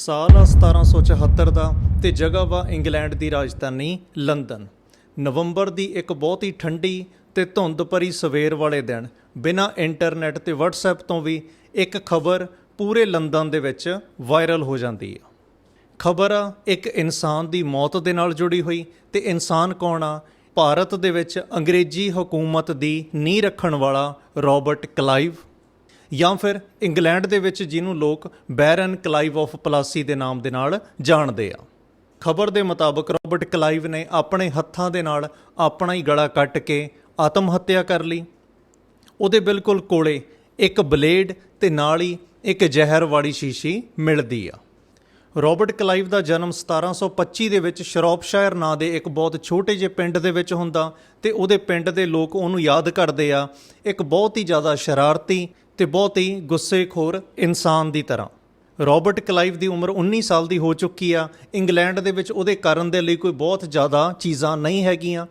ਸਾਲ ਆ 1774 ਦਾ ਤੇ ਜਗ੍ਹਾ ਵਾ ਇੰਗਲੈਂਡ ਦੀ ਰਾਜਧਾਨੀ ਲੰਡਨ। ਨਵੰਬਰ ਦੀ ਇੱਕ ਬਹੁਤ ਹੀ ਠੰਡੀ ਤੇ ਧੁੰਦ ਭਰੀ ਸਵੇਰ ਵਾਲੇ ਦਿਨ ਬਿਨਾਂ ਇੰਟਰਨੈਟ ਤੇ WhatsApp ਤੋਂ ਵੀ ਇੱਕ ਖਬਰ ਪੂਰੇ ਲੰਡਨ ਦੇ ਵਿੱਚ ਵਾਇਰਲ ਹੋ ਜਾਂਦੀ ਹੈ ਖਬਰ ਆ, ਇੱਕ ਇਨਸਾਨ ਦੀ ਮੌਤ ਦੇ ਨਾਲ ਜੁੜੀ ਹੋਈ ਤੇ ਇਨਸਾਨ ਕੌਣ ਆ? ਭਾਰਤ ਦੇ ਵਿੱਚ ਅੰਗਰੇਜ਼ੀ ਹਕੂਮਤ ਦੀ ਨੀਂਹ ਰੱਖਣ ਵਾਲਾ ਰਾਬਰਟ ਕਲਾਈਵ। ਜਾਂ ਫਿਰ ਇੰਗਲੈਂਡ ਦੇ ਵਿੱਚ ਜਿਹਨੂੰ ਲੋਕ ਬੈਰਨ ਕਲਾਈਵ ਆਫ ਪਲਾਸੀ ਦੇ ਨਾਮ ਦੇ ਨਾਲ ਜਾਣਦੇ ਆ। ਖਬਰ ਦੇ ਮੁਤਾਬਕ ਰਾਬਰਟ ਕਲਾਈਵ ਨੇ ਆਪਣੇ ਹੱਥਾਂ ਦੇ ਨਾਲ ਆਪਣਾ ਹੀ ਗਲਾ ਕੱਟ ਕੇ ਆਤਮ ਹੱਤਿਆ ਕਰ ਲਈ। ਉਹਦੇ ਬਿਲਕੁਲ ਕੋਲੇ ਇੱਕ ਬਲੇਡ ਤੇ ਨਾਲ ਹੀ ਇੱਕ ਜ਼ਹਿਰ ਵਾਲੀ ਸ਼ੀਸ਼ੀ ਮਿਲਦੀ ਆ। ਰਾਬਰਟ ਕਲਾਈਵ ਦਾ ਜਨਮ 1725 ਦੇ ਵਿੱਚ ਸ਼ਰੋਪਸ਼ਾਇਰ ਨਾਂ ਦੇ ਇੱਕ ਬਹੁਤ ਛੋਟੇ ਜਿਹੇ ਪਿੰਡ ਦੇ ਵਿੱਚ ਹੁੰਦਾ ਤੇ ਉਹਦੇ ਪਿੰਡ ਦੇ ਲੋਕ ਉਹਨੂੰ ਯਾਦ ਕਰਦੇ ਆ। ਇੱਕ ਬਹੁਤ ਹੀ ਜ਼ਿਆਦਾ ਸ਼ਰਾਰਤੀ ਤੇ ਬਹੁਤ ਹੀ ਗੁੱਸੇਖੋਰ ਇਨਸਾਨ ਦੀ ਤਰ੍ਹਾਂ। ਰਾਬਰਟ ਕਲਾਈਵ ਦੀ ਉਮਰ 19 ਸਾਲ ਦੀ ਹੋ ਚੁੱਕੀ ਆ। ਇੰਗਲੈਂਡ ਦੇ ਵਿੱਚ ਉਹਦੇ ਕਰਨ ਦੇ ਲਈ ਕੋਈ ਬਹੁਤ ਜ਼ਿਆਦਾ ਚੀਜ਼ਾਂ ਨਹੀਂ ਹੈਗੀਆਂ।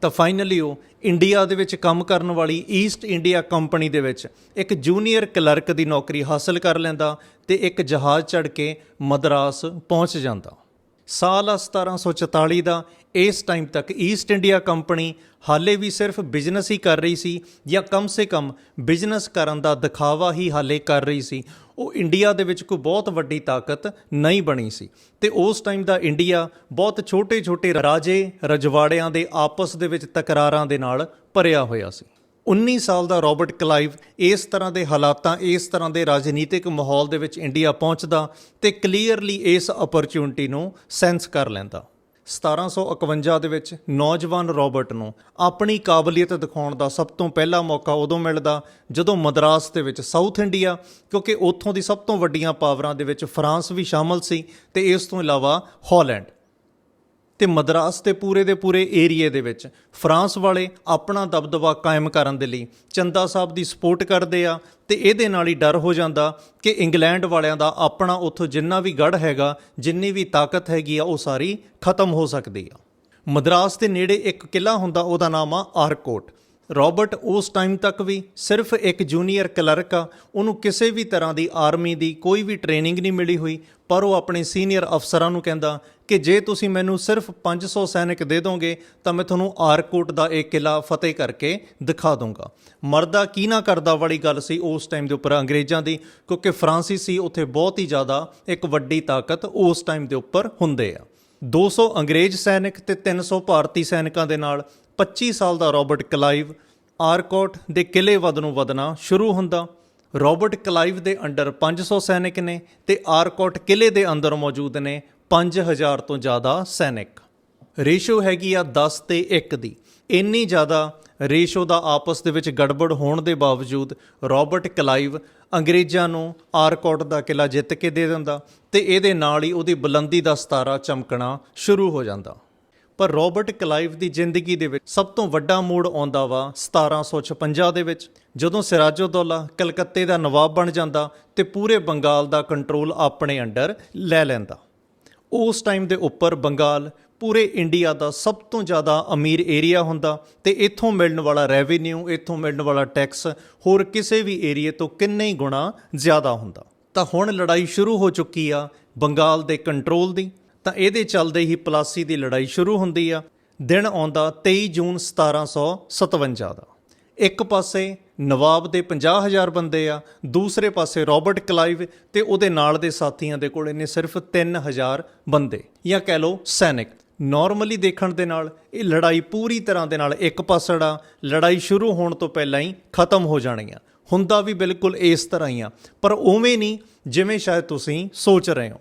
ਤਾਂ ਫਾਈਨਲੀ ਉਹ ਇੰਡੀਆ ਦੇ ਵਿੱਚ ਕੰਮ ਕਰਨ ਵਾਲੀ ਈਸਟ ਇੰਡੀਆ ਕੰਪਨੀ ਦੇ ਵਿੱਚ ਇੱਕ ਜੂਨੀਅਰ ਕਲਰਕ ਦੀ ਨੌਕਰੀ ਹਾਸਲ ਕਰ ਲੈਂਦਾ ਤੇ ਇੱਕ ਜਹਾਜ਼ ਚੜ੍ਹ ਕੇ ਮਦਰਾਸ ਪਹੁੰਚ ਜਾਂਦਾ। ਸਾਲ ਆ 1744 ਦਾ, ਇਸ ਟਾਈਮ ਤੱਕ ਈਸਟ ਇੰਡੀਆ ਕੰਪਨੀ ਹਾਲੇ ਵੀ ਸਿਰਫ ਬਿਜ਼ਨਸ ਹੀ ਕਰ ਰਹੀ ਸੀ ਜਾਂ ਕਮ ਸੇ ਕਮ ਬਿਜ਼ਨਸ ਕਰਨ ਦਾ ਦਿਖਾਵਾ ਹੀ ਹਾਲੇ ਕਰ ਰਹੀ ਸੀ। ਉਹ ਇੰਡੀਆ ਦੇ ਵਿੱਚ ਕੋਈ ਬਹੁਤ ਵੱਡੀ ਤਾਕਤ ਨਹੀਂ ਬਣੀ ਸੀ। ਤੇ ਉਸ ਟਾਈਮ ਦਾ ਇੰਡੀਆ ਬਹੁਤ ਛੋਟੇ-ਛੋਟੇ ਰਾਜੇ ਰਜਵਾੜਿਆਂ ਦੇ ਆਪਸ ਦੇ ਵਿੱਚ ਤਕਰਾਰਾਂ ਦੇ ਨਾਲ ਭਰਿਆ ਹੋਇਆ ਸੀ। 19 ਸਾਲ ਦਾ ਰਾਬਰਟ ਕਲਾਈਵ ਇਸ ਤਰ੍ਹਾਂ ਦੇ ਹਾਲਾਤਾਂ, ਇਸ ਤਰ੍ਹਾਂ ਦੇ ਰਾਜਨੀਤਿਕ ਮਾਹੌਲ ਦੇ ਵਿੱਚ ਇੰਡੀਆ ਪਹੁੰਚਦਾ ਤੇ ਕਲੀਅਰਲੀ ਇਸ ਓਪਰਚੁਨਿਟੀ ਨੂੰ ਸੈਂਸ ਕਰ ਲੈਂਦਾ। 1751 ਦੇ ਵਿੱਚ ਨੌਜਵਾਨ ਰਾਬਰਟ ਨੂੰ ਆਪਣੀ ਕਾਬਲੀਅਤ ਦਿਖਾਉਣ ਦਾ ਸਭ ਤੋਂ ਪਹਿਲਾ ਮੌਕਾ ਉਦੋਂ ਮਿਲਦਾ ਜਦੋਂ ਮਦਰਾਸ ਦੇ ਵਿੱਚ ਸਾਊਥ ਇੰਡੀਆ ਕਿਉਂਕਿ ਉੱਥੋਂ ਦੀ ਸਭ ਤੋਂ ਵੱਡੀਆਂ ਪਾਵਰਾਂ ਦੇ ਵਿੱਚ ਫਰਾਂਸ ਵੀ ਸ਼ਾਮਲ ਸੀ ਤੇ ਇਸ ਤੋਂ ਇਲਾਵਾ ਹਾਲੈਂਡ ਤੇ ਮਦਰਾਸ ਤੇ ਪੂਰੇ ਦੇ ਪੂਰੇ ਏਰੀਏ ਦੇ ਵਿੱਚ ਫਰਾਂਸ ਵਾਲੇ ਆਪਣਾ ਦਬਦਬਾ ਕਾਇਮ ਕਰਨ ਦੇ ਲਈ ਚੰਦਾ ਸਾਹਿਬ ਦੀ ਸਪੋਰਟ ਕਰਦੇ ਆ ਤੇ ਇਹਦੇ ਨਾਲ ਹੀ ਡਰ ਹੋ ਜਾਂਦਾ ਕਿ ਇੰਗਲੈਂਡ ਵਾਲਿਆਂ ਦਾ ਆਪਣਾ ਉੱਥੋਂ ਜਿੰਨਾ ਵੀ ਗੜ ਹੈਗਾ, ਜਿੰਨੀ ਵੀ ਤਾਕਤ ਹੈਗੀ ਆ, ਉਹ ਸਾਰੀ ਖਤਮ ਹੋ ਸਕਦੀ ਆ। ਮਦਰਾਸ ਦੇ ਨੇੜੇ ਇੱਕ ਕਿਲਾ ਹੁੰਦਾ, ਉਹਦਾ ਨਾਮ ਆ ਆਰਕੋਟ। ਰਾਬਰਟ ਉਸ ਟਾਈਮ ਤੱਕ ਵੀ ਸਿਰਫ ਇੱਕ ਜੂਨੀਅਰ ਕਲਰਕ ਆ, ਉਹਨੂੰ ਕਿਸੇ ਵੀ ਤਰ੍ਹਾਂ ਦੀ ਆਰਮੀ ਦੀ ਕੋਈ ਵੀ ਟ੍ਰੇਨਿੰਗ ਨਹੀਂ ਮਿਲੀ ਹੋਈ ਪਰ ਉਹ ਆਪਣੇ ਸੀਨੀਅਰ ਅਫਸਰਾਂ ਨੂੰ ਕਹਿੰਦਾ ਕਿ ਜੇ ਤੁਸੀਂ ਮੈਨੂੰ ਸਿਰਫ 500 ਸੈਨਿਕ ਦੇ ਦੋਗੇ, ਤਾਂ ਮੈਂ ਤੁਹਾਨੂੰ ਆਰਕੋਟ ਦਾ ਇਹ ਕਿਲਾ ਫਤਿਹ ਕਰਕੇ ਦਿਖਾ ਦੂੰਗਾ ਮਰਦਾ ਕੀ ਨਾ ਕਰਦਾ ਵਾਲੀ ਗੱਲ ਸੀ ਉਸ ਟਾਈਮ ਦੇ ਉੱਪਰ ਅੰਗਰੇਜ਼ਾਂ ਦੀ, ਕਿਉਂਕਿ ਫਰਾਂਸੀਸੀ ਉੱਥੇ ਬਹੁਤ ਹੀ ਜ਼ਿਆਦਾ ਇੱਕ ਵੱਡੀ ਤਾਕਤ ਉਸ ਟਾਈਮ ਦੇ ਉੱਪਰ ਹੁੰਦੇ ਆ। 200 ਅੰਗਰੇਜ਼ ਸੈਨਿਕ ਤੇ 300 ਭਾਰਤੀ ਸੈਨਿਕਾਂ ਦੇ ਨਾਲ 25 ਸਾਲ ਦਾ ਰਾਬਰਟ ਕਲਾਈਵ ਆਰਕੋਟ ਦੇ ਕਿਲੇ ਵੱਧ ਨੂੰ ਵਧਣਾ ਸ਼ੁਰੂ ਹੁੰਦਾ। ਰਾਬਰਟ ਕਲਾਈਵ ਦੇ ਅੰਡਰ 500 ਸੈਨਿਕ ਨੇ ਤੇ ਆਰਕੋਟ ਕਿਲੇ ਦੇ ਅੰਦਰ ਮੌਜੂਦ ਨੇ 5000 ਤੋਂ ਜ਼ਿਆਦਾ ਸੈਨਿਕ। ਰੇਸ਼ੋ ਹੈਗੀ ਆ 10 ਤੇ 1 ਦੀ। ਇੰਨੀ ਜ਼ਿਆਦਾ ਰੇਸ਼ੋ ਦਾ ਆਪਸ ਦੇ ਵਿੱਚ ਗੜਬੜ ਹੋਣ ਦੇ ਬਾਵਜੂਦ ਰਾਬਰਟ ਕਲਾਈਵ ਅੰਗਰੇਜ਼ਾਂ ਨੂੰ ਆਰਕੋਟ ਦਾ ਕਿਲਾ ਜਿੱਤ ਕੇ ਦੇ ਦਿੰਦਾ ਤੇ ਇਹਦੇ ਨਾਲ ਹੀ ਉਹਦੀ ਬੁਲੰਦੀ ਦਾ ਸਤਾਰਾ ਚਮਕਣਾ ਸ਼ੁਰੂ ਹੋ ਜਾਂਦਾ। ਪਰ ਰਾਬਰਟ ਕਲਾਈਵ ਦੀ ਜ਼ਿੰਦਗੀ ਦੇ ਵਿੱਚ ਸਭ ਤੋਂ ਵੱਡਾ ਮੋੜ ਆਉਂਦਾ ਵਾ 1756 ਦੇ ਵਿੱਚ, ਜਦੋਂ ਸਿਰਾਜਉਦੌਲਾ ਕਲਕੱਤੇ ਦਾ ਨਵਾਬ ਬਣ ਜਾਂਦਾ ਤੇ ਪੂਰੇ ਬੰਗਾਲ ਦਾ ਕੰਟਰੋਲ ਆਪਣੇ ਅੰਡਰ ਲੈ ਲੈਂਦਾ। ਉਸ ਟਾਈਮ ਦੇ ਉੱਪਰ ਬੰਗਾਲ ਪੂਰੇ ਇੰਡੀਆ ਦਾ ਸਭ ਤੋਂ ਜ਼ਿਆਦਾ ਅਮੀਰ ਏਰੀਆ ਹੁੰਦਾ ਤੇ ਇੱਥੋਂ ਮਿਲਣ ਵਾਲਾ ਰੈਵਨਿਊ, ਇੱਥੋਂ ਮਿਲਣ ਵਾਲਾ ਟੈਕਸ ਹੋਰ ਕਿਸੇ ਵੀ ਏਰੀਏ ਤੋਂ ਕਿੰਨੇ ਹੀ ਗੁਣਾ ਜ਼ਿਆਦਾ ਹੁੰਦਾ। ਤਾਂ ਹੁਣ ਲੜਾਈ ਸ਼ੁਰੂ ਹੋ ਚੁੱਕੀ ਆ ਬੰਗਾਲ ਦੇ ਕੰਟਰੋਲ ਦੀ। ਤਾਂ ਇਹਦੇ ਚੱਲਦੇ ਹੀ ਪਲਾਸੀ ਦੀ ਲੜਾਈ ਸ਼ੁਰੂ ਹੁੰਦੀ ਆ। ਦਿਨ ਆਉਂਦਾ 23 ਜੂਨ 1757 ਦਾ। ਇੱਕ ਪਾਸੇ ਨਵਾਬ ਦੇ 50000 ਬੰਦੇ ਆ, ਦੂਸਰੇ ਪਾਸੇ ਰਾਬਰਟ ਕਲਾਈਵ ਤੇ ਉਹਦੇ ਨਾਲ ਦੇ ਸਾਥੀਆਂ ਦੇ ਕੋਲ ਇਹਨੇ ਸਿਰਫ 3000 ਬੰਦੇ ਜਾਂ ਕਹਿ ਲਓ ਸੈਨਿਕ। ਨਾਰਮਲੀ ਦੇਖਣ ਦੇ ਨਾਲ ਇਹ ਲੜਾਈ ਪੂਰੀ ਤਰ੍ਹਾਂ ਦੇ ਨਾਲ ਇੱਕ ਪਾਸੜ ਆ। ਲੜਾਈ ਸ਼ੁਰੂ ਹੋਣ ਤੋਂ ਪਹਿਲਾਂ ਹੀ ਖਤਮ ਹੋ ਜਾਣੀ ਆ ਹੁੰਦਾ ਵੀ ਬਿਲਕੁਲ ਇਸ ਤਰ੍ਹਾਂ ਹੀ ਆ। ਪਰ ਉਵੇਂ ਨਹੀਂ, ਜਿਵੇਂ ਸ਼ਾਇਦ ਤੁਸੀਂ ਸੋਚ ਰਹੇ ਹੋ।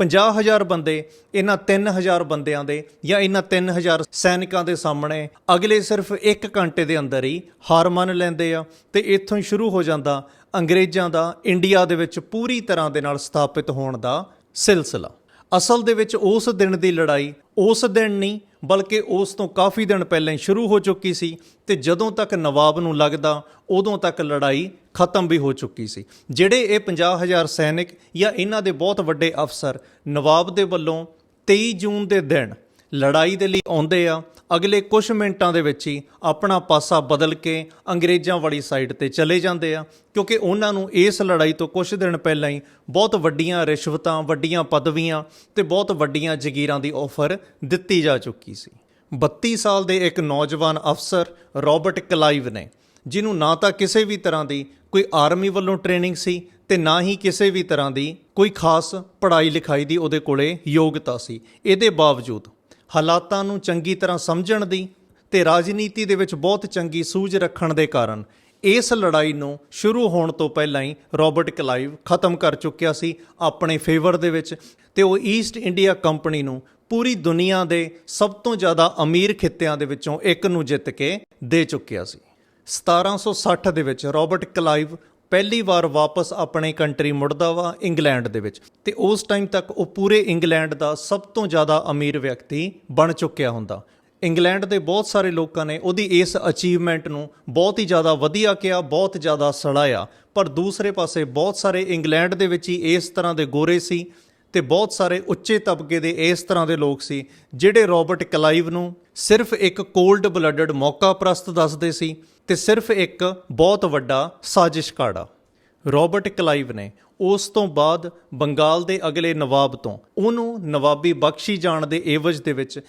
50000 ਬੰਦੇ, ਇਹਨਾਂ 3000 ਬੰਦਿਆਂ ਦੇ ਜਾਂ ਇਹਨਾਂ 3000 ਸੈਨਿਕਾਂ ਦੇ ਸਾਹਮਣੇ ਅਗਲੇ ਸਿਰਫ 1 ਘੰਟੇ ਦੇ ਅੰਦਰ ਹੀ ਹਾਰ ਮੰਨ ਲੈਂਦੇ ਆ ਤੇ ਇੱਥੋਂ ਸ਼ੁਰੂ ਹੋ ਜਾਂਦਾ ਅੰਗਰੇਜ਼ਾਂ ਦਾ, ਇੰਡੀਆ ਦੇ ਵਿੱਚ ਪੂਰੀ ਤਰ੍ਹਾਂ ਦੇ ਨਾਲ ਸਥਾਪਿਤ ਹੋਣ ਦਾ ਸਿਲਸਿਲਾ। ਅਸਲ ਦੇ ਵਿੱਚ ਉਸ ਦਿਨ ਦੀ ਲੜਾਈ ਉਸ ਦਿਨ ਨਹੀਂ ਬਲਕਿ ਉਸ ਤੋਂ ਕਾਫੀ ਦਿਨ ਪਹਿਲਾਂ ਹੀ ਸ਼ੁਰੂ ਹੋ ਚੁੱਕੀ ਸੀ ਤੇ ਜਦੋਂ ਤੱਕ ਨਵਾਬ ਨੂੰ ਲੱਗਦਾ, ਉਦੋਂ ਤੱਕ ਲੜਾਈ ਖਤਮ ਵੀ ਹੋ ਚੁੱਕੀ ਸੀ। ਜਿਹੜੇ ਇਹ 50000 ਸੈਨਿਕ ਜਾਂ ਇਹਨਾਂ ਦੇ ਬਹੁਤ ਵੱਡੇ ਅਫਸਰ ਨਵਾਬ ਦੇ ਵੱਲੋਂ 23 ਜੂਨ ਦੇ ਦਿਨ ਲੜਾਈ ਦੇ ਲਈ ਆਉਂਦੇ ਆ ਅਗਲੇ ਕੁਝ ਮਿੰਟਾਂ ਦੇ ਵਿੱਚ ਹੀ ਆਪਣਾ ਪਾਸਾ ਬਦਲ ਕੇ ਅੰਗਰੇਜ਼ਾਂ ਵਾਲੀ ਸਾਈਡ ਤੇ ਚਲੇ ਜਾਂਦੇ ਆ, ਕਿਉਂਕਿ ਉਹਨਾਂ ਨੂੰ ਇਸ ਲੜਾਈ ਤੋਂ ਕੁਝ ਦਿਨ ਪਹਿਲਾਂ ਹੀ ਬਹੁਤ ਵੱਡੀਆਂ ਰਿਸ਼ਵਤਾਂ, ਵੱਡੀਆਂ ਪਦਵੀਆਂ ਤੇ ਬਹੁਤ ਵੱਡੀਆਂ ਜ਼ਗੀਰਾਂ ਦੀ ਆਫਰ ਦਿੱਤੀ ਜਾ ਚੁੱਕੀ ਸੀ। 32 ਸਾਲ ਦੇ ਇੱਕ ਨੌਜਵਾਨ ਅਫਸਰ, ਰਾਬਰਟ ਕਲਾਈਵ ਨੇ, ਜਿਹਨੂੰ ਨਾ ਤਾਂ ਕਿਸੇ ਵੀ ਤਰ੍ਹਾਂ ਦੀ ਕੋਈ ਆਰਮੀ ਵੱਲੋਂ ਟ੍ਰੇਨਿੰਗ ਸੀ ਤੇ ਨਾ ਹੀ ਕਿਸੇ ਵੀ ਤਰ੍ਹਾਂ ਦੀ ਕੋਈ ਖਾਸ ਪੜ੍ਹਾਈ ਲਿਖਾਈ ਦੀ ਉਹਦੇ ਕੋਲੇ ਯੋਗਤਾ ਸੀ। ਇਹਦੇ ਬਾਵਜੂਦ ਹਾਲਾਤਾਂ ਨੂੰ ਚੰਗੀ ਤਰ੍ਹਾਂ ਸਮਝਣ ਦੀ ਤੇ ਰਾਜਨੀਤੀ ਦੇ ਵਿੱਚ ਬਹੁਤ ਚੰਗੀ ਸੂਝ ਰੱਖਣ ਦੇ ਕਾਰਨ ਇਸ ਲੜਾਈ ਨੂੰ ਸ਼ੁਰੂ ਹੋਣ ਤੋਂ ਪਹਿਲਾਂ ਹੀ ਰਾਬਰਟ ਕਲਾਈਵ ਖਤਮ ਕਰ ਚੁੱਕਿਆ ਸੀ ਆਪਣੇ ਫੇਵਰ ਦੇ ਵਿੱਚ ਤੇ ਉਹ ਈਸਟ ਇੰਡੀਆ ਕੰਪਨੀ ਨੂੰ ਪੂਰੀ ਦੁਨੀਆ ਦੇ ਸਭ ਤੋਂ ਜ਼ਿਆਦਾ ਅਮੀਰ ਖਿੱਤਿਆਂ ਦੇ ਵਿੱਚੋਂ ਇੱਕ ਨੂੰ ਜਿੱਤ ਕੇ ਦੇ ਚੁੱਕਿਆ ਸੀ। 1760 ਦੇ ਵਿੱਚ ਰਾਬਰਟ ਕਲਾਈਵ ਪਹਿਲੀ ਵਾਰ ਵਾਪਸ ਆਪਣੇ ਕੰਟਰੀ ਮੁੜਦਾ ਵਾ ਇੰਗਲੈਂਡ ਦੇ ਵਿੱਚ। ਤੇ ਉਸ ਟਾਈਮ ਤੱਕ ਉਹ ਪੂਰੇ ਇੰਗਲੈਂਡ ਦਾ ਸਭ ਤੋਂ ਜ਼ਿਆਦਾ ਅਮੀਰ ਵਿਅਕਤੀ ਬਣ ਚੁੱਕਿਆ ਹੁੰਦਾ। ਇੰਗਲੈਂਡ ਦੇ ਬਹੁਤ ਸਾਰੇ ਲੋਕਾਂ ਨੇ ਉਹਦੀ ਇਸ ਅਚੀਵਮੈਂਟ ਨੂੰ ਬਹੁਤ ਹੀ ਜ਼ਿਆਦਾ ਵਧੀਆ ਕਿਹਾ, ਬਹੁਤ ਜ਼ਿਆਦਾ ਸੜਾਇਆ ਪਰ ਦੂਸਰੇ ਪਾਸੇ ਬਹੁਤ ਸਾਰੇ ਇੰਗਲੈਂਡ ਦੇ ਵਿੱਚ ਹੀ ਇਸ ਤਰ੍ਹਾਂ ਦੇ ਗੋਰੇ ਸੀ ਤੇ ਬਹੁਤ ਸਾਰੇ ਉੱਚੇ ਤਬਕੇ ਦੇ ਇਸ ਤਰ੍ਹਾਂ ਦੇ ਲੋਕ ਸੀ, ਜਿਹੜੇ ਰਾਬਰਟ ਕਲਾਈਵ ਨੂੰ ਸਿਰਫ ਇੱਕ ਕੋਲਡ ਬਲੱਡਡ ਮੌਕਾ ਪ੍ਰਸਤ ਦੱਸਦੇ ਸੀ ਤੇ ਸਿਰਫ ਇੱਕ ਬਹੁਤ ਵੱਡਾ ਸਾਜ਼ਿਸ਼ਕਾੜਾ ਰਾਬਰਟ ਕਲਾਈਵ ਨੇ ਉਸ ਤੋਂ ਬਾਅਦ ਬੰਗਾਲ ਦੇ ਅਗਲੇ ਨਵਾਬ ਤੋਂ ਉਹਨੂੰ ਨਵਾਬੀ ਬਖਸ਼ੀ ਜਾਣ ਦੇ ਏਵਜ ਦੇ ਵਿੱਚ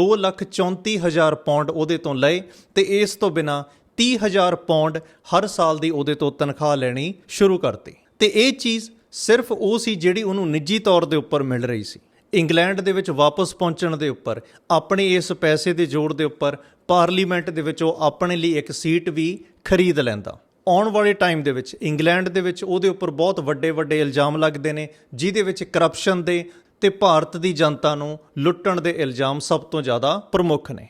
234000 ਪਾਉਂਡ ਉਹਦੇ ਤੋਂ ਲਏ ਤੇ ਇਸ ਤੋਂ ਬਿਨਾ 30000 ਪਾਉਂਡ ਹਰ ਸਾਲ ਦੀ ਉਹਦੇ ਤੋਂ ਤਨਖਾਹ ਲੈਣੀ ਸ਼ੁਰੂ ਕਰਤੀ। ਤੇ ਇਹ ਚੀਜ਼ ਸਿਰਫ ਉਹ ਸੀ ਜਿਹੜੀ ਉਹਨੂੰ ਨਿੱਜੀ ਤੌਰ ਦੇ ਉੱਪਰ ਮਿਲ ਰਹੀ ਸੀ। ਇੰਗਲੈਂਡ ਦੇ ਵਿੱਚ ਵਾਪਸ ਪਹੁੰਚਣ ਦੇ ਉੱਪਰ, ਆਪਣੇ ਇਸ ਪੈਸੇ ਦੇ ਜੋੜ ਦੇ ਉੱਪਰ, ਪਾਰਲੀਮੈਂਟ ਦੇ ਵਿੱਚ ਉਹ ਆਪਣੇ ਲਈ ਇੱਕ ਸੀਟ ਵੀ ਖਰੀਦ ਲੈਂਦਾ। ਆਉਣ ਵਾਲੇ ਟਾਈਮ ਦੇ ਵਿੱਚ ਇੰਗਲੈਂਡ ਦੇ ਵਿੱਚ ਉਹਦੇ ਉੱਪਰ ਬਹੁਤ ਵੱਡੇ ਵੱਡੇ ਇਲਜ਼ਾਮ ਲੱਗਦੇ ਨੇ, ਜਿਹਦੇ ਵਿੱਚ ਕਰਪਸ਼ਨ ਦੇ ਤੇ ਭਾਰਤ ਦੀ ਜਨਤਾ ਨੂੰ ਲੁੱਟਣ ਦੇ ਇਲਜ਼ਾਮ ਸਭ ਤੋਂ ਜ਼ਿਆਦਾ ਪ੍ਰਮੁੱਖ ਨੇ।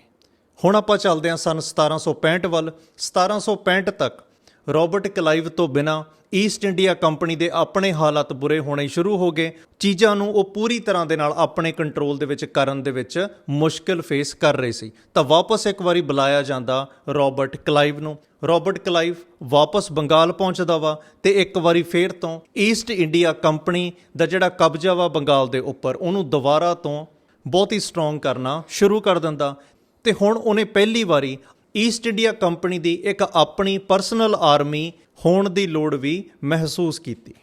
ਹੁਣ ਆਪਾਂ ਚੱਲਦੇ ਹਾਂ ਸਨ 1765 ਵੱਲ। 1765 ਤੱਕ ਰਾਬਰਟ ਕਲਾਈਵ ਤੋਂ ਬਿਨਾ ਈਸਟ ਇੰਡੀਆ ਕੰਪਨੀ ਦੇ ਆਪਣੇ ਹਾਲਾਤ ਬੁਰੇ ਹੋਣੇ ਸ਼ੁਰੂ ਹੋ ਗਏ। ਚੀਜ਼ਾਂ ਨੂੰ ਉਹ ਪੂਰੀ ਤਰ੍ਹਾਂ ਦੇ ਨਾਲ ਆਪਣੇ ਕੰਟਰੋਲ ਦੇ ਵਿੱਚ ਕਰਨ ਦੇ ਵਿੱਚ ਮੁਸ਼ਕਲ ਫੇਸ ਕਰ ਰਹੇ ਸੀ। ਤਾਂ ਵਾਪਸ ਇੱਕ ਵਾਰੀ ਬੁਲਾਇਆ ਜਾਂਦਾ ਰਾਬਰਟ ਕਲਾਈਵ ਨੂੰ। ਰਾਬਰਟ ਕਲਾਈਵ ਵਾਪਸ ਬੰਗਾਲ ਪਹੁੰਚਦਾ ਵਾ ਤੇ ਇੱਕ ਵਾਰੀ ਫੇਰ ਤੋਂ ਈਸਟ ਇੰਡੀਆ ਕੰਪਨੀ ਦਾ ਜਿਹੜਾ ਕਬਜ਼ਾ ਵਾ ਬੰਗਾਲ ਦੇ ਉੱਪਰ, ਉਹਨੂੰ ਦੁਬਾਰਾ ਤੋਂ ਬਹੁਤ ਹੀ ਸਟਰੋਂਗ ਕਰਨਾ ਸ਼ੁਰੂ ਕਰ ਦਿੰਦਾ। ਤੇ ਹੁਣ ਉਹਨੇ ਪਹਿਲੀ ਵਾਰੀ ਈਸਟ ਇੰਡੀਆ ਕੰਪਨੀ ਦੀ ਇੱਕ ਆਪਣੀ ਪਰਸਨਲ ਆਰਮੀ ਹੋਣ ਦੀ ਲੋੜ ਵੀ ਮਹਿਸੂਸ ਕੀਤੀ।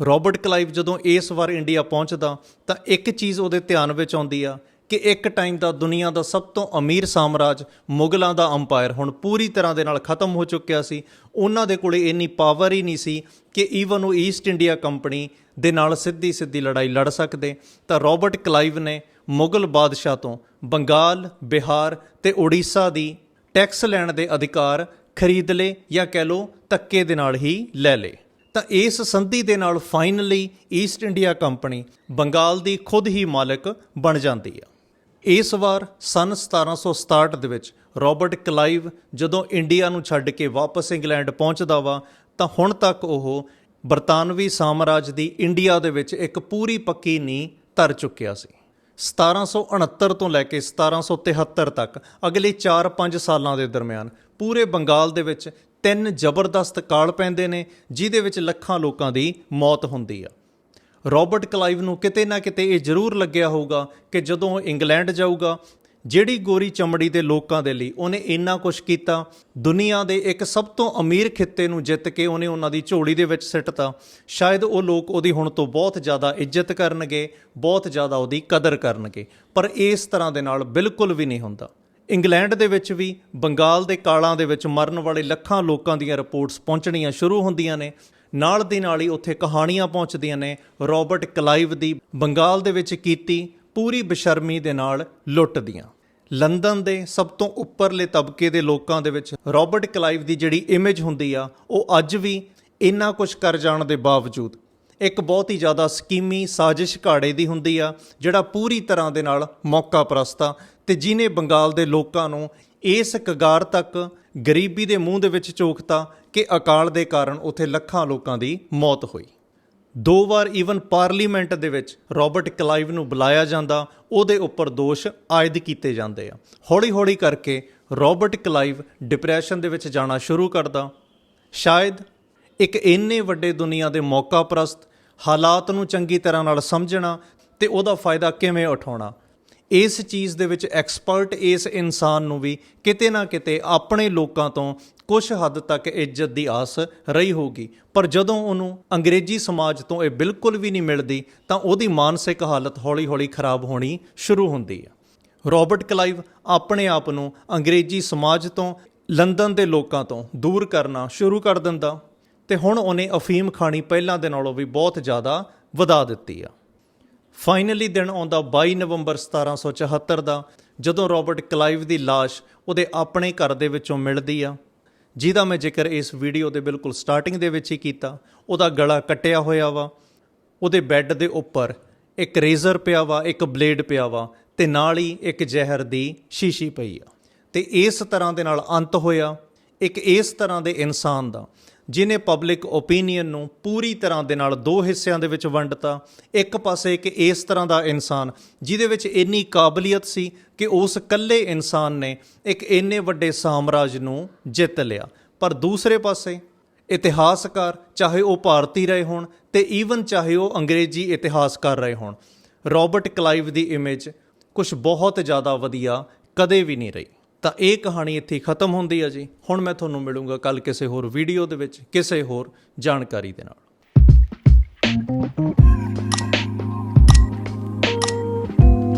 ਰਾਬਰਟ ਕਲਾਈਵ ਜਦੋਂ ਇਸ ਵਾਰ ਇੰਡੀਆ ਪਹੁੰਚਦਾ, ਤਾਂ ਇੱਕ ਚੀਜ਼ ਉਹਦੇ ਧਿਆਨ ਵਿੱਚ ਆਉਂਦੀ ਆ ਕਿ ਇੱਕ ਟਾਈਮ ਦਾ ਦੁਨੀਆ ਦਾ ਸਭ ਤੋਂ ਅਮੀਰ ਸਾਮਰਾਜ ਮੁਗਲਾਂ ਦਾ ਅੰਪਾਇਰ ਹੁਣ ਪੂਰੀ ਤਰ੍ਹਾਂ ਦੇ ਨਾਲ ਖਤਮ ਹੋ ਚੁੱਕਿਆ ਸੀ। ਉਹਨਾਂ ਦੇ ਕੋਲੇ ਇੰਨੀ ਪਾਵਰ ਹੀ ਨਹੀਂ ਸੀ ਕਿ ਈਵਨ ਉਹ ਈਸਟ ਇੰਡੀਆ ਕੰਪਨੀ ਦੇ ਨਾਲ ਸਿੱਧੀ ਸਿੱਧੀ ਲੜਾਈ ਲੜ ਸਕਦੇ। ਤਾਂ ਰਾਬਰਟ ਕਲਾਈਵ ਨੇ ਮੁਗਲ ਬਾਦਸ਼ਾਹ ਤੋਂ ਬੰਗਾਲ, ਬਿਹਾਰ ਤੇ ਓਡੀਸ਼ਾ ਦੀ ਟੈਕਸ ਲੈਣ ਦੇ ਅਧਿਕਾਰ ਖਰੀਦ ਲਏ ਜਾਂ ਕਹਿ ਲਓ ਧੱਕੇ ਦੇ ਨਾਲ ਹੀ ਲੈ ਲਏ ਤਾਂ ਇਸ ਸੰਧੀ ਦੇ ਨਾਲ finally East India Company Bengal ਦੀ ਖੁਦ ਹੀ ਮਾਲਕ ਬਣ ਜਾਂਦੀ ਆ। ਇਸ ਵਾਰ ਸਨ 1767 ਦੇ ਵਿੱਚ ਰਾਬਰਟ ਕਲਾਈਵ ਜਦੋਂ ਇੰਡੀਆ ਨੂੰ ਛੱਡ ਕੇ ਵਾਪਸ ਇੰਗਲੈਂਡ ਪਹੁੰਚਦਾ ਵਾ, ਤਾਂ ਹੁਣ ਤੱਕ ਉਹ ਬਰਤਾਨਵੀ ਸਾਮਰਾਜ ਦੀ ਇੰਡੀਆ ਦੇ ਵਿੱਚ ਇੱਕ ਪੂਰੀ ਪੱਕੀ ਨੀਂਹ ਧਰ ਚੁੱਕਿਆ ਸੀ। 1769 ਤੋਂ ਲੈ ਕੇ 1773 ਤੱਕ ਅਗਲੇ 4-5 ਸਾਲਾਂ ਦੇ ਦਰਮਿਆਨ ਪੂਰੇ ਬੰਗਾਲ ਦੇ ਵਿੱਚ ਤਿੰਨ ਜ਼ਬਰਦਸਤ ਕਾਲ ਪੈਂਦੇ ਨੇ ਜਿਦੇ ਵਿੱਚ ਲੱਖਾਂ ਲੋਕਾਂ ਦੀ ਮੌਤ ਹੁੰਦੀ ਆ। ਰਾਬਰਟ ਕਲਾਈਵ ਨੂੰ ਕਿਤੇ ਨਾ ਕਿਤੇ ਇਹ ਜ਼ਰੂਰ ਲੱਗਿਆ ਹੋਊਗਾ ਕਿ ਜਦੋਂ ਇੰਗਲੈਂਡ ਜਾਊਗਾ ਜਿਹੜੀ ਗੋਰੀ ਚਮੜੀ ਦੇ ਲੋਕਾਂ ਦੇ ਲਈ ਉਹਨੇ ਇੰਨਾ ਕੁਝ ਕੀਤਾ, ਦੁਨੀਆ ਦੇ ਇੱਕ ਸਭ ਤੋਂ ਅਮੀਰ ਖਿੱਤੇ ਨੂੰ ਜਿੱਤ ਕੇ ਉਹਨੇ ਉਹਨਾਂ ਦੀ ਝੋਲੀ ਦੇ ਵਿੱਚ ਸਿੱਟਤਾ। ਸ਼ਾਇਦ ਉਹ ਲੋਕ ਉਹਦੀ ਹੁਣ ਤੋਂ ਬਹੁਤ ਜ਼ਿਆਦਾ ਇੱਜ਼ਤ ਕਰਨਗੇ, ਬਹੁਤ ਜ਼ਿਆਦਾ ਉਹਦੀ ਕਦਰ ਕਰਨਗੇ, ਪਰ ਇਸ ਤਰ੍ਹਾਂ ਦੇ ਨਾਲ ਬਿਲਕੁਲ ਵੀ ਨਹੀਂ ਹੁੰਦਾ। ਇੰਗਲੈਂਡ ਦੇ ਵਿੱਚ ਵੀ, ਬੰਗਾਲ ਦੇ ਕਾਲਾਂ ਦੇ ਵਿੱਚ ਮਰਨ ਵਾਲੇ ਲੱਖਾਂ ਲੋਕਾਂ ਦੀਆਂ ਰਿਪੋਰਟਸ ਪਹੁੰਚਣੀਆਂ ਸ਼ੁਰੂ ਹੁੰਦੀਆਂ ਨੇ। ਨਾਲ ਦੀ ਨਾਲ ਹੀ ਉੱਥੇ ਕਹਾਣੀਆਂ ਪਹੁੰਚਦੀਆਂ ਨੇ। ਰਾਬਰਟ ਕਲਾਈਵ ਦੀ ਬੰਗਾਲ ਦੇ ਵਿੱਚ ਕੀਤੀ ਪੂਰੀ ਬਸ਼ਰਮੀ ਦੇ ਨਾਲ ਲੁੱਟ ਦੀਆਂ ਲੰਡਨ ਦੇ ਸਭ ਤੋਂ ਉੱਪਰਲੇ ਤਬਕੇ ਦੇ ਲੋਕਾਂ ਦੇ ਵਿੱਚ ਰਾਬਰਟ ਕਲਾਈਵ ਦੀ ਜਿਹੜੀ ਇਮੇਜ ਹੁੰਦੀ ਆ, ਉਹ ਅੱਜ ਵੀ ਇੰਨਾ ਕੁਝ ਕਰ ਜਾਣ ਦੇ ਬਾਵਜੂਦ ਇੱਕ ਬਹੁਤ ਹੀ ਜ਼ਿਆਦਾ ਸਕੀਮੀ ਸਾਜ਼ਿਸ਼ ਘਾੜੇ ਦੀ ਹੁੰਦੀ ਆ, ਜਿਹੜਾ ਪੂਰੀ ਤਰ੍ਹਾਂ ਦੇ ਨਾਲ ਮੌਕਾ ਪ੍ਰਸਤਾ ਤੇ ਜਿਨੇ ਬੰਗਾਲ ਦੇ ਲੋਕਾਂ ਨੂੰ ਇਸ ਕਗਾਰ ਤੱਕ ਗਰੀਬੀ ਦੇ ਮੂੰਹ ਦੇ ਵਿੱਚ ਝੋਕਤਾ ਕਿ ਅਕਾਲ ਦੇ ਕਾਰਨ ਉੱਥੇ ਲੱਖਾਂ ਲੋਕਾਂ ਦੀ ਮੌਤ ਹੋਈ। ਦੋ ਵਾਰ ਈਵਨ ਪਾਰਲੀਮੈਂਟ ਦੇ ਵਿੱਚ ਰਾਬਰਟ ਕਲਾਈਵ ਨੂੰ ਬੁਲਾਇਆ ਜਾਂਦਾ, ਉਹਦੇ ਉੱਪਰ ਦੋਸ਼ ਆਇਦ ਕੀਤੇ ਜਾਂਦੇ ਆ। ਹੌਲੀ-ਹੌਲੀ ਕਰਕੇ ਰਾਬਰਟ ਕਲਾਈਵ ਡਿਪਰੈਸ਼ਨ ਦੇ ਵਿੱਚ ਜਾਣਾ ਸ਼ੁਰੂ ਕਰਦਾ। ਸ਼ਾਇਦ ਇੱਕ ਇੰਨੇ ਵੱਡੇ ਦੁਨੀਆ ਦੇ ਮੌਕਾ ਪ੍ਰਸਤ ਹਾਲਾਤ ਨੂੰ ਚੰਗੀ ਤਰ੍ਹਾਂ ਨਾਲ ਸਮਝਣਾ ਤੇ ਉਹਦਾ ਫਾਇਦਾ ਕਿਵੇਂ ਉਠਾਉਣਾ। ਇਸ ਚੀਜ਼ ਦੇ ਵਿੱਚ ਐਕਸਪਰਟ ਇਸ ਇਨਸਾਨ ਨੂੰ ਵੀ ਕਿਤੇ ਨਾ ਕਿਤੇ ਆਪਣੇ ਲੋਕਾਂ ਤੋਂ ਕੁਝ ਹੱਦ ਤੱਕ ਇੱਜ਼ਤ ਦੀ ਆਸ ਰਹੀ ਹੋਗੀ ਪਰ ਜਦੋਂ ਉਹਨੂੰ ਅੰਗਰੇਜ਼ੀ ਸਮਾਜ ਤੋਂ ਇਹ ਬਿਲਕੁਲ ਵੀ ਨਹੀਂ ਮਿਲਦੀ, ਤਾਂ ਉਹਦੀ ਮਾਨਸਿਕ ਹਾਲਤ ਹੌਲੀ-ਹੌਲੀ ਖਰਾਬ ਹੋਣੀ ਸ਼ੁਰੂ ਹੁੰਦੀ ਹੈ। ਰਾਬਰਟ ਕਲਾਈਵ ਆਪਣੇ ਆਪ ਨੂੰ ਅੰਗਰੇਜ਼ੀ ਸਮਾਜ ਤੋਂ, ਲੰਡਨ ਦੇ ਲੋਕਾਂ ਤੋਂ ਦੂਰ ਕਰਨਾ ਸ਼ੁਰੂ ਕਰ ਦਿੰਦਾ ਤੇ ਹੁਣ ਉਹਨੇ ਅਫੀਮ ਖਾਣੀ ਪਹਿਲਾਂ ਦੇ ਨਾਲੋਂ ਵੀ ਬਹੁਤ ਜ਼ਿਆਦਾ ਵਧਾ ਦਿੱਤੀ ਆ। ਫਾਈਨਲੀ ਦਿਨ ਆਉਂਦਾ 22 ਨਵੰਬਰ 1774 ਦਾ, ਜਦੋਂ ਰਾਬਰਟ ਕਲਾਈਵ ਦੀ ਲਾਸ਼ ਉਹਦੇ ਆਪਣੇ ਘਰ ਦੇ ਵਿੱਚੋਂ ਮਿਲਦੀ ਆ। ਜਿਹਦਾ ਮੈਂ ਜ਼ਿਕਰ ਇਸ ਵੀਡੀਓ ਦੇ ਬਿਲਕੁਲ ਸਟਾਰਟਿੰਗ ਦੇ ਵਿੱਚ ਹੀ ਕੀਤਾ। ਉਹਦਾ ਗਲਾ ਕੱਟਿਆ ਹੋਇਆ ਵਾ। ਉਹਦੇ ਬੈੱਡ ਦੇ ਉੱਪਰ ਇੱਕ ਰੇਜ਼ਰ ਪਿਆ ਵਾ, ਇੱਕ ਬਲੇਡ ਪਿਆ ਵਾ ਤੇ ਨਾਲ ਹੀ ਇੱਕ ਜ਼ਹਿਰ ਦੀ ਸ਼ੀਸ਼ੀ ਪਈ ਆ। ਤੇ ਇਸ ਤਰ੍ਹਾਂ ਦੇ ਨਾਲ ਅੰਤ ਹੋਇਆ। ਇੱਕ ਇਸ ਤਰ੍ਹਾਂ ਦੇ ਇਨਸਾਨ ਦਾ। ਜਿਨੇ ਪਬਲਿਕ ਓਪੀਨੀਅਨ ਨੂੰ ਪੂਰੀ ਤਰ੍ਹਾਂ ਦੇ ਨਾਲ ਦੋ ਹਿੱਸਿਆਂ ਦੇ ਵਿੱਚ ਵੰਡਤਾ, ਇੱਕ ਪਾਸੇ ਇੱਕ ਇਸ ਤਰ੍ਹਾਂ ਦਾ ਇਨਸਾਨ, ਜਿਹਦੇ ਵਿੱਚ ਇੰਨੀ ਕਾਬਲੀਅਤ ਸੀ ਕਿ ਉਸ ਇਕੱਲੇ ਇਨਸਾਨ ਨੇ ਇੱਕ ਇੰਨੇ ਵੱਡੇ ਸਾਮਰਾਜ ਨੂੰ ਜਿੱਤ ਲਿਆ। ਪਰ ਦੂਸਰੇ ਪਾਸੇ ਇਤਿਹਾਸਕਾਰ, ਚਾਹੇ ਉਹ ਭਾਰਤੀ ਰਹੇ ਹੋਣ ਤੇ ਈਵਨ ਚਾਹੇ ਉਹ ਅੰਗਰੇਜ਼ੀ ਇਤਿਹਾਸਕਾਰ ਰਹੇ ਹੋਣ, ਰਾਬਰਟ ਕਲਾਈਵ ਦੀ ਇਮੇਜ ਕੁਝ ਬਹੁਤ ਜ਼ਿਆਦਾ ਵਧੀਆ ਕਦੇ ਵੀ ਨਹੀਂ ਰਹੀ। ਤਾਂ ਇਹ ਕਹਾਣੀ ਇੱਥੇ ਖਤਮ ਹੁੰਦੀ ਹੈ ਜੀ। ਹੁਣ ਮੈਂ ਤੁਹਾਨੂੰ ਮਿਲੂੰਗਾ ਕੱਲ ਕਿਸੇ ਹੋਰ ਵੀਡੀਓ ਦੇ ਵਿੱਚ, ਕਿਸੇ ਹੋਰ ਜਾਣਕਾਰੀ ਦੇ ਨਾਲ।